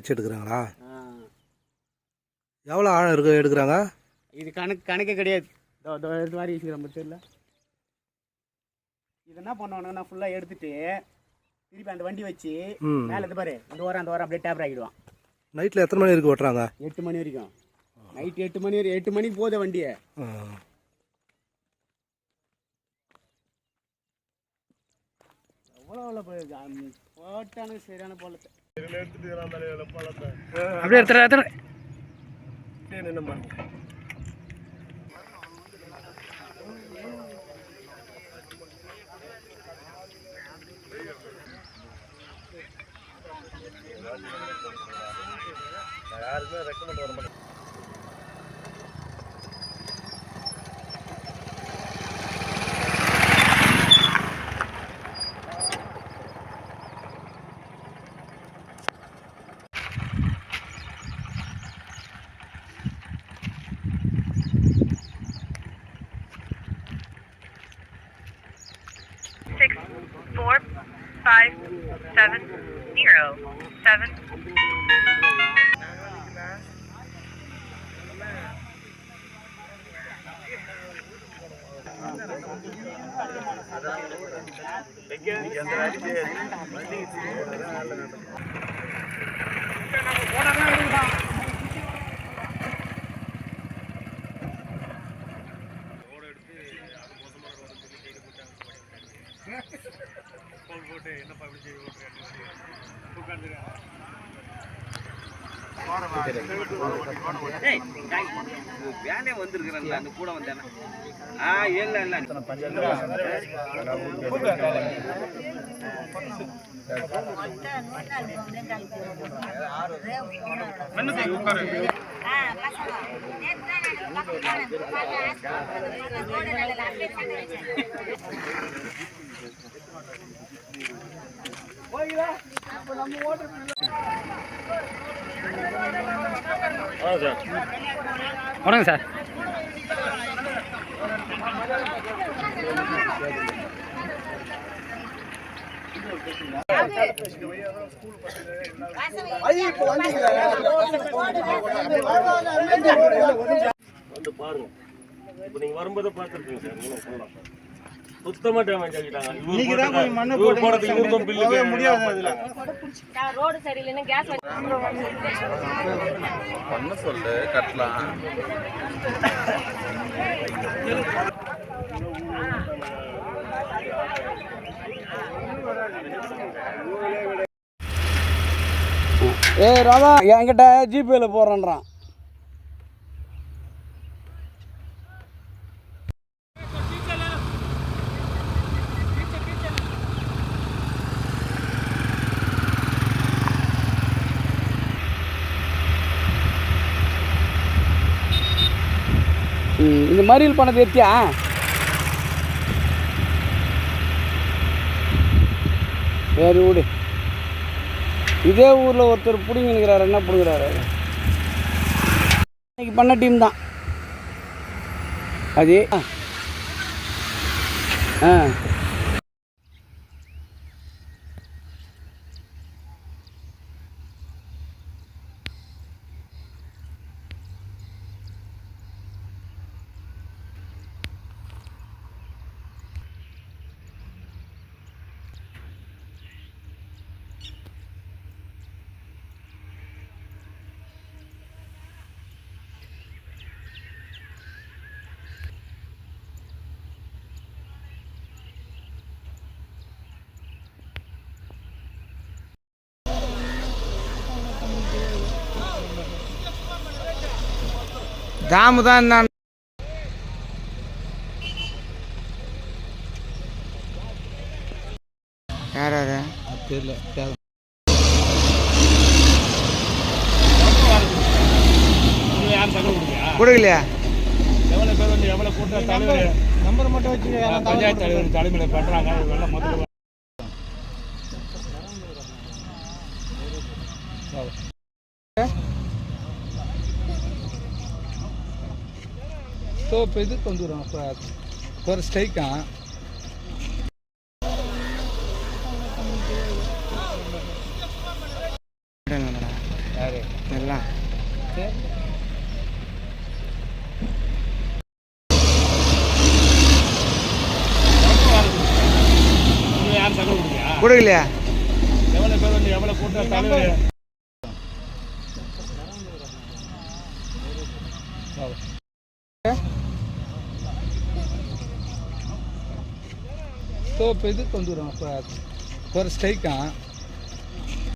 கச்சி எடுக்கிறாங்களா. எவ்வளோ ஆழம் இருக்கு எடுக்கிறாங்க? இது கணக்கு கணக்கே கிடையாது. இதோ மாதிரி வச்சுக்கிறேன் பத்தியில் இது என்ன பண்ணுவானுங்கன்னா ஃபுல்லாக எடுத்துட்டு திருப்பி அந்த வண்டி வச்சு மேலே இது பாரு இந்த வாரம் அந்த வாரம் அப்படியே டேப்பர் ஆகிடுவான். நைட்டில் எத்தனை மணி வரைக்கும் ஓட்டுறாங்க? எட்டு மணி வரைக்கும். நைட் எட்டு மணி வரை எட்டு மணிக்கு போகுது வண்டியை. எவ்வளோ எவ்வளோ போயிருக்கு? போட்டானுங்க சரியான போலத்தை. அப்படியே எடுத்துற எடுத்துற six four five seven zero seven வேனே வந்திருக்கிறேன்ல அந்த கூட வந்தேன் ஆ இல்ல இல்ல. வணக்கம் சார். வந்து பாருங்க. இப்போ நீங்க வரும்போது பார்த்துருக்கீங்க சார் நீங்க சொல்லலாம் சுத்தமா டேமேஜ் ஆகிட்டாங்க. போட்டது- இவர் போடுறதுக்கு இவருக்கும் பில்லு முடியாது ரோடு சரியில்லைன்னு கேஸ் பண்ண சொல்லு கட்டலாம். ஏய் ராதா என்கிட்ட ஜிபேல போடுறேன்றான். இந்த மறியல் பண்ணது எத்தியா சரி விடு. இதே ஊரில் ஒருத்தர் பிடிங்கினுக்கிறாரு என்ன பிடிங்கிறாரு? இன்னைக்கு பண்ண டீம் தான். அது ஆ. ஜாமு தான் நான் யார் யார்? தெரியல. கொடுக்கலையா? எவ்வளவு பேர் வந்து எவ்வளவு கூட்டம் தலைவர்? நம்பர் மட்டும் வச்சு பஞ்சாயத்து தலைவர் தலைமையில் பண்றாங்க. இவெல்லாம் முதல்ல ಸೊ ಇದು ತಂದೂರ ಫಾರ್ ಸ್ಟೈಕಾ ಎಲ್ಲ கொடுக்கலையா? எவ்வளோ பேர் வந்து எவ்வளோ கூட்டம் தலைவர்? ஸோ இப்போ இதுக்கு வந்துடும் இப்போ ஒரு ஸ்ட்ரைக்கா